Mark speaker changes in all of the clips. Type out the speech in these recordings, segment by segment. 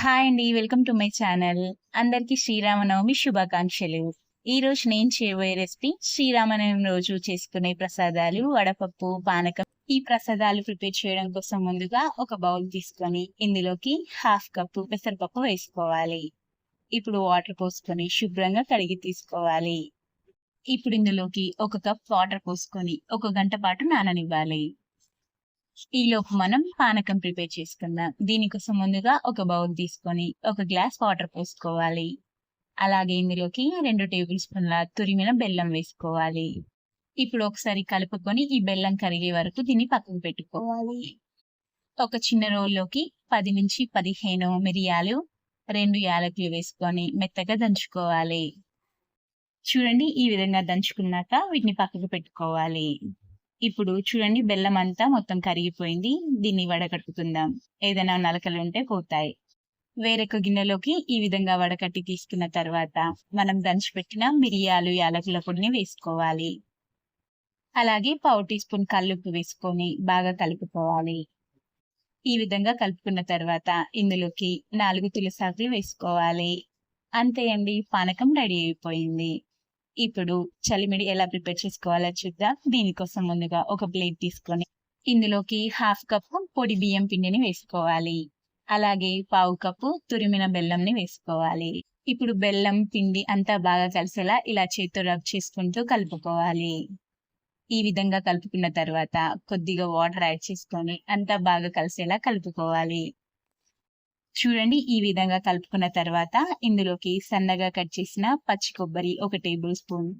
Speaker 1: Hi అండి welcome to my channel అందరికీ శ్రీరామనవమి శుభాకాంక్షలు. ఈ రోజు నేను చేయబోయే రెసిపీ శ్రీరామనవమి రోజు చేసుకునే ప్రసాదాలు వడపప్పు పానకం. ఈ ప్రసాదాలు ప్రిపేర్ చేయడం కోసం ముందుగా ఒక బౌల్ తీసుకొని ఇందులోకి హాఫ్ కప్పు పెసరపప్పు వేసుకోవాలి. ఇప్పుడు వాటర్ పోసుకొని శుభ్రంగా కడిగి తీసుకోవాలి. ఇప్పుడు ఇందులోకి ఒక కప్ వాటర్ పోసుకొని ఒక గంట పాటు నాననివ్వాలి. ఈలోపు మనం పానకం ప్రిపేర్ చేసుకుందాం. దీనికోసం ముందుగా ఒక బౌల్ తీసుకొని ఒక గ్లాస్ వాటర్ పోసుకోవాలి. అలాగే ఇందులోకి రెండు టేబుల్ స్పూన్ల తురిమిన బెల్లం వేసుకోవాలి. ఇప్పుడు ఒకసారి కలుపుకొని ఈ బెల్లం కరిగే వరకు దీన్ని పక్కకు పెట్టుకోవాలి. ఒక చిన్న రోల్లోకి పది నుంచి పదిహేను మిరియాలు రెండు యాలకులు వేసుకొని మెత్తగా దంచుకోవాలి. చూడండి ఈ విధంగా దంచుకున్నాక వీటిని పక్కకు పెట్టుకోవాలి. ఇప్పుడు చూడండి బెల్లం అంతా మొత్తం కరిగిపోయింది. దీన్ని వడకట్టుకుందాం. ఏదైనా నలకలు ఉంటే పోతాయి. వేరొక గిన్నెలోకి ఈ విధంగా వడకట్టి తీసుకున్న తర్వాత మనం దంచిపెట్టిన మిరియాలు యాలకుల పొడిని వేసుకోవాలి. అలాగే పావు టీ స్పూన్ కల్లుప్పు వేసుకొని బాగా కలుపుకోవాలి. ఈ విధంగా కలుపుకున్న తర్వాత ఇందులోకి నాలుగు తులసాకులు వేసుకోవాలి. అంతే అండి పానకం రెడీ అయిపోయింది. ఇప్పుడు చలిమిడి ఎలా ప్రిపేర్ చేసుకోవాలో చూద్దాం. దీనికోసం ముందుగా ఒక ప్లేట్ తీసుకొని ఇందులోకి హాఫ్ కప్పు పొడి బియ్యం పిండిని వేసుకోవాలి. అలాగే పావు కప్పు తురిమిన బెల్లంని వేసుకోవాలి. ఇప్పుడు బెల్లం పిండి అంతా బాగా కలిసేలా ఇలా చేతితో రబ్ చేసుకుంటూ కలుపుకోవాలి. ఈ విధంగా కలుపుకున్న తర్వాత కొద్దిగా వాటర్ యాడ్ చేసుకొని అంతా బాగా కలిసేలా కలుపుకోవాలి. చూడండి ఈ విధంగా కలుపుకున్న తర్వాత ఇందులోకి సన్నగా కట్ చేసిన పచ్చి కొబ్బరి ఒక టేబుల్ స్పూన్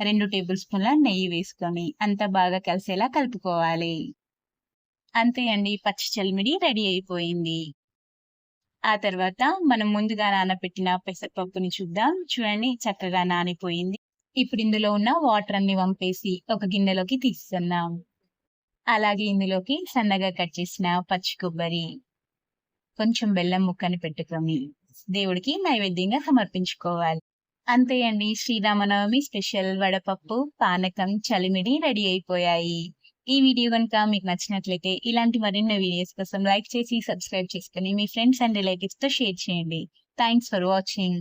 Speaker 1: రెండు టేబుల్ స్పూన్ల నెయ్యి వేసుకొని అంత బాగా కలిసేలా కలుపుకోవాలి. అంతే అండి పచ్చి చలిమిడి రెడీ అయిపోయింది. ఆ తర్వాత మనం ముందుగా నానబెట్టిన పెసరపప్పుని చూద్దాం. చూడండి చక్కగా నానిపోయింది. ఇప్పుడు ఇందులో ఉన్న వాటర్ అన్ని వంపేసి ఒక గిన్నెలోకి తీస్తున్నాం అలాగే ఇందులోకి సన్నగా కట్ చేసిన పచ్చి కొబ్బరి. కొంచెం బెల్లం ముక్కని పెట్టుకొని దేవుడికి నైవేద్యంగా సమర్పించుకోవాలి. అంతే అండి శ్రీరామనవమి స్పెషల్ వడపప్పు పానకం చలిమిడి రెడీ అయిపోయాయి. ఈ వీడియో కనుక మీకు నచ్చినట్లయితే ఇలాంటి మరిన్ని వీడియోస్ కోసం లైక్ చేసి సబ్స్క్రైబ్ చేసుకుని మీ ఫ్రెండ్స్ అండ్ రిలేటివ్స్తో షేర్ చేయండి. Thanks for watching.